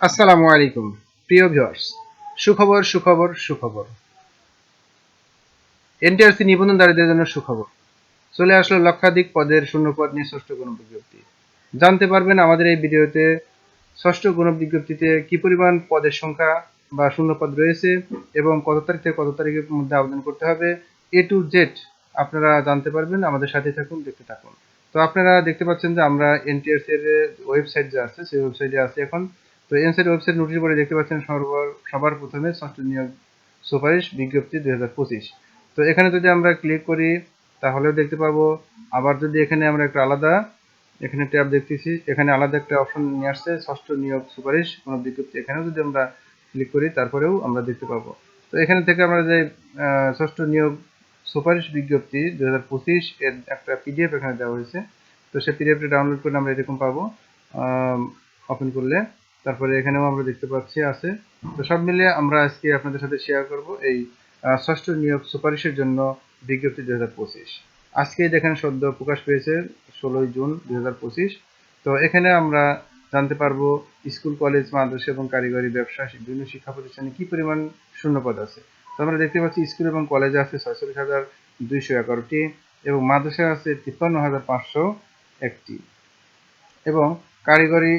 আসসালামু আলাইকুম, প্রিয় ভিউয়ার্স। সুখবর সুখবর সুখবর। এনটিআরসি নিবন্ধনকারীদের জন্য সুখবর। চলে আসলো লক্ষাধিক পদের শূন্যপদ নিয়ে ষষ্ঠ গণ বিজ্ঞপ্তি জানতে পারবেন আমাদের এই ভিডিওতে ষষ্ঠ গণ বিজ্ঞপ্তিতে কি পরিমাণ পদের সংখ্যা বা শূন্যপদ রয়েছে এবং কত তারিখ থেকে কত তারিখের মধ্যে আবেদন করতে হবে। এ টু জেড আপনারা জানতে পারবেন, আমাদের সাথে থাকুন, দেখতে থাকুন। তো আপনারা দেখতে পাচ্ছেন যে আমরা এনটিআরসি এর ওয়েবসাইট যে আছে, সেই ওয়েবসাইটে আছি এখন। তো এনসাইড ওয়েবসাইট নোটিশ বোর্ডে দেখতে পাচ্ছেন সর্বর সবার প্রথমে ষষ্ঠ নিয়োগ সুপারিশ বিজ্ঞপ্তি পঁচিশ। তো এখানে যদি আমরা ক্লিক করি, তাহলেও দেখতে পাবো। আবার যদি এখানে আমরা একটা আলাদা, এখানে ট্যাব দেখতেছি, এখানে আলাদা একটা অপশন নিয়ে আসছে ষষ্ঠ নিয়োগ সুপারিশ কোনো বিজ্ঞপ্তি। এখানেও যদি আমরা ক্লিক করি, তারপরেও আমরা দেখতে পাবো। তো এখানে থেকে আমরা যে ষষ্ঠ নিয়োগ সুপারিশ বিজ্ঞপ্তি দুই হাজার পঁচিশ এর একটা পিডিএফ এখানে দেওয়া হয়েছে। তো সেই পিডিএফটা ডাউনলোড করলে আমরা এরকম পাবো ওপেন করলে। তারপরে এখানেও আমরা দেখতে পাচ্ছি আছে। তো সব মিলিয়ে আমরা আজকে আপনাদের সাথে শেয়ার করব এই ষষ্ঠ নিয়োগ সুপারিশের জন্য বিজ্ঞপ্তি দুই হাজার পঁচিশ। আজকেই দেখেন সদ্য প্রকাশ পেয়েছে ষোলোই জুন দুই হাজার পঁচিশ। তো এখানে আমরা জানতে পারব স্কুল, কলেজ, মাদ্রাসা এবং কারিগরি ব্যবসা, বিভিন্ন শিক্ষা প্রতিষ্ঠানে কি পরিমাণ শূন্যপদ আছে। তো আমরা দেখতে পাচ্ছি স্কুল এবং কলেজে আছে ছয়চল্লিশ হাজার দুইশো এগারোটি এবং মাদ্রাসায় আছে তিপ্পান্ন হাজার পাঁচশো একটি। এবং কারিগরি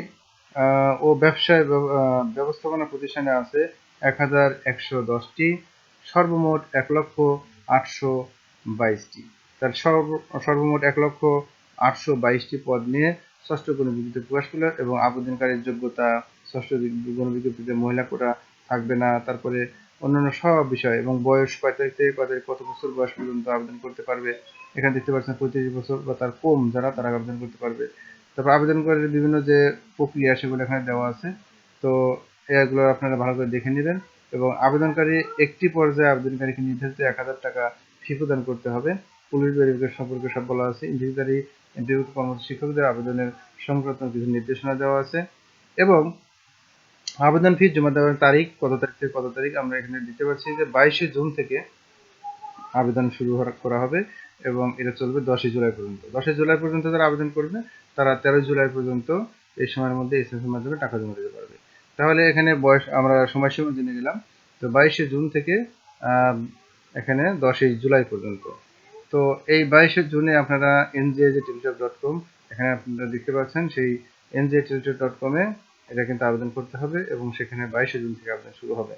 ও ব্যবসায় ব্যবস্থাপনা প্রতিষ্ঠানে আছে এক হাজার একশো দশটি, সর্বমোট এক লক্ষ আটশো বাইশটি। তার সর্ব- সর্বমোট এক লক্ষ আটশো বাইশটি পদ নিয়ে ষষ্ঠ গণবিজ্ঞপ্তি প্রকাশ পেল এবং আবেদনকারীর যোগ্যতা ষষ্ঠ গণবিজ্ঞপ্তিতে মহিলা কোটা থাকবে না। তারপরে অন্যান্য সব বিষয় এবং বয়স কয় তারিখ থেকে কয় তারিখ কত বছর বয়স পর্যন্ত আবেদন করতে পারবে, এখানে দেখতে পাচ্ছেন পঁয়ত্রিশ বছর বা তার কম যারা তারা আবেদন করতে পারবে। তারপর আবেদনকারীর বিভিন্ন যে প্রক্রিয়া সেগুলো এখানে দেওয়া আছে। তো এগুলো আপনারা ভালো করে দেখে নেবেন এবং আবেদনকারী একটি পর্যায়ে আবেদনকারীকে নির্ধারিত এক হাজার টাকা ফি প্রদান করতে হবে। পুলিশ ভেরিফিকেশন সম্পর্কে সব বলা আছে। ইন্টারভিউকারী ইন্টারভিউ কর্মরত শিক্ষকদের আবেদনের সংক্রান্ত কিছু নির্দেশনা দেওয়া আছে এবং আবেদন ফি জমা দেওয়ার তারিখ, কত তারিখ থেকে কত তারিখ আমরা এখানে দিতে পারছি যে বাইশে জুন থেকে আবেদন শুরু করা হবে এবং এটা চলবে দশই জুলাই পর্যন্ত। দশই জুলাই পর্যন্ত যারা আবেদন করবে, তারা তেরোই জুলাই পর্যন্ত এই সময়ের মধ্যে এস এর মাধ্যমে টাকা জমা দিতে পারবে। তাহলে এখানে বয়স, আমরা সময়সীমা জেনে নিলাম। তো বাইশে জুন থেকে এখানে দশই জুলাই পর্যন্ত। তো এই বাইশে জুনে আপনারা এনজিএজে টেলিটক ডট কম এখানে আপনারা দেখতে পাচ্ছেন সেই এনজিএ টেলিটক ডট কমে এটা কিন্তু আবেদন করতে হবে এবং সেখানে বাইশে জুন থেকে আবেদন শুরু হবে।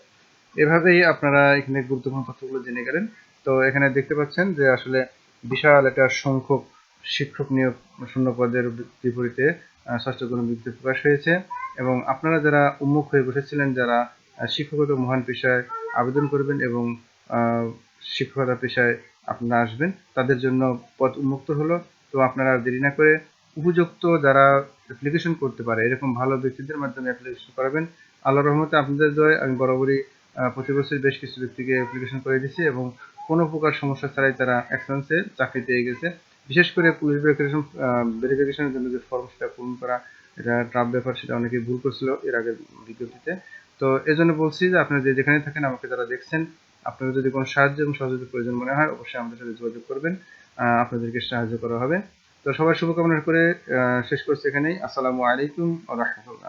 এভাবেই আপনারা এখানে গুরুত্বপূর্ণ তথ্যগুলো জেনে গেলেন। তো এখানে দেখতে পাচ্ছেন যে আসলে বিশাল একটা সংখ্যক শিক্ষক নিয়োগ শূন্য পদের বিপরীতে ষষ্ঠ গণ বিজ্ঞপ্তি প্রকাশ হয়েছে। এবং আপনারা যারা উন্মুখ হয়ে বসেছিলেন, যারা শিক্ষকতা মহান পেশায় আবেদন করবেন এবং শিক্ষকতা পেশায় আপনারা আসবেন, তাদের জন্য পদ উন্মুক্ত হলো। তো আপনারা দেরি না করে উপযুক্ত যারা অ্যাপ্লিকেশন করতে পারে, এরকম ভালো ব্যক্তিদের মাধ্যমে অ্যাপ্লিকেশন করাবেন। আল্লাহ রহমতে আপনাদের দয় আমি বরাবরই প্রতি বছর বেশ কিছু ব্যক্তিকে অ্যাপ্লিকেশন করে দিয়েছি এবং কোনো প্রকার সমস্যা ছাড়াই তারা এক্সেলেন্সে চাকরি পেয়ে গেছে। বিশেষ করে পুলিশ ভেরিফিকেশন ভেরিফিকেশনের জন্য যে ফর্ম সেটা পূরণ করা, এটা ট্রাপ ব্যাপার, সেটা অনেকে ভুল করছিল এর আগের বিজ্ঞপ্তিতে তো এজন্য বলছি যে আপনারা যে যেখানে থাকেন, আমাকে যারা দেখছেন, আপনাদের যদি কোনো সাহায্য এবং সহযোগিতার প্রয়োজন মনে হয়, অবশ্যই আমাদের সাথে যোগাযোগ করবেন। আপনাদেরকে সাহায্য করা হবে। তো সবার শুভকামনা করে শেষ করছি এখানেই। আসসালামু আলাইকুম রাহমাতুল্লাহ।